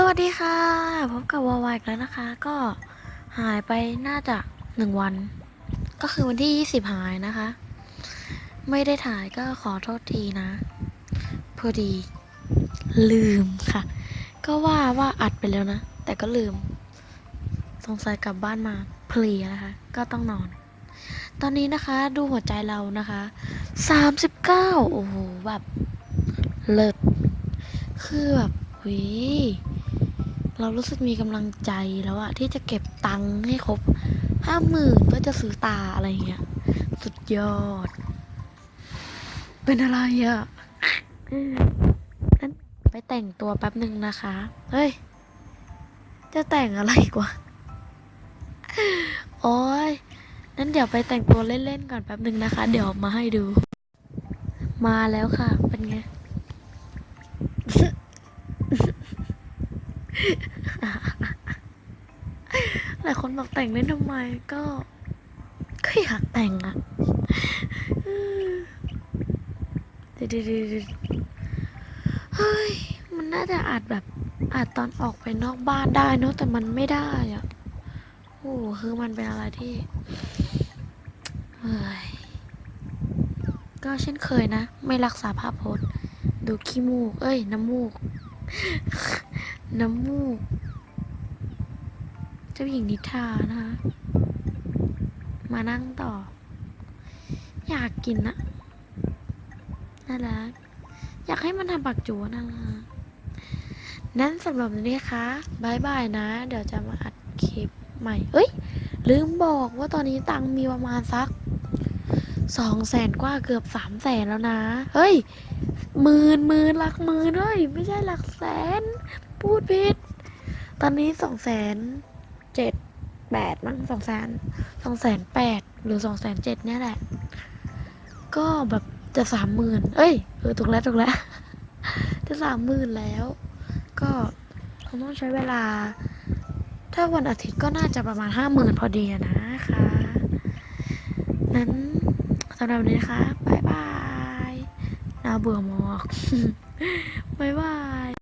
สวัสดีค่ะพบกับวาวายอีกแล้วนะคะ ก็หายไปน่าจะหนึ่งวัน ก็คือวันที่20หายนะคะ ไม่ได้ถ่ายก็ขอโทษทีนะ พอดี ลืมค่ะ ก็ว่าว่าอัดไปแล้วนะ แต่ก็ลืม สงสัยกลับบ้านมาเพลียนะคะ ก็ต้องนอน ตอนนี้นะคะดูหัวใจเรานะคะ39โอ้โหแบบเลิศคือแบบหุย เรารู้สึกมีกำลังใจแล้วอะที่จะเก็บตังค์ให้ครบห้าหมื่นเพื่อจะซื้อตาอะไรเงี้ย สุดยอด เป็นอะไรอะอืมงั้นไปแต่งตัวแป๊บหนึ่งนะคะ เฮ้ย จะแต่งอะไรกว่าโอ้ยนั้นเดี๋ยวไปแต่งตัวเล่นๆก่อนแป๊บหนึ่งนะคะ เดี๋ยวมาให้ดู มาแล้วค่ะ เป็นไง หลายคนบอกแต่งเล่นทำไมก็ ก็อยากแต่งอะเดี๋ยวเดี๋ยวเดี๋ยวเฮ้ย มันน่าจะอาจแบบอาจตอนออกไปนอกบ้านได้เนอะแต่มันไม่ได้อะโอ้โหคือมันเป็นอะไรที่เฮ้ยก็เช่นเคยนะ ไม่รักษาภาพพจน์ ดูขี้มูก เอ้ย น้ำมูก น้ำมูก เจ้าหญิงนิทานะคะ มานั่งต่อ อยากกินนะน่ารักอยากให้มันทำปากจูน่ารักนั้นสำหรับวันนี้คะบายบายนะ เดี๋ยวจะมาอัดคลิปใหม่ เอ้ย ลืมบอกว่าตอนนี้ตังมีประมาณสักสองแสนกว่าเกือบสามแสนแล้วนะ เฮ้ยหมื่นหมื่นหลักหมื่นเฮ้ย ไม่ใช่หลักแสน พูดผิด ตอนนี้สองแสนเจ็ดแปดมั้งสองแสนสองแสนแปดหรือสองแสนเจ็ดเนี่ยแหละ ก็แบบจะสามหมื่นเอ้ยเออถูกแล้วถูกแล้ว จะสามหมื่นแล้ว ก็คงต้องใช้เวลา ถ้าวันอาทิตย์ก็น่าจะประมาณห้าหมื่นพอดีนะคะ นั้นสำหรับวันนี้นะคะบายบายน่าเบื่อมากบายบาย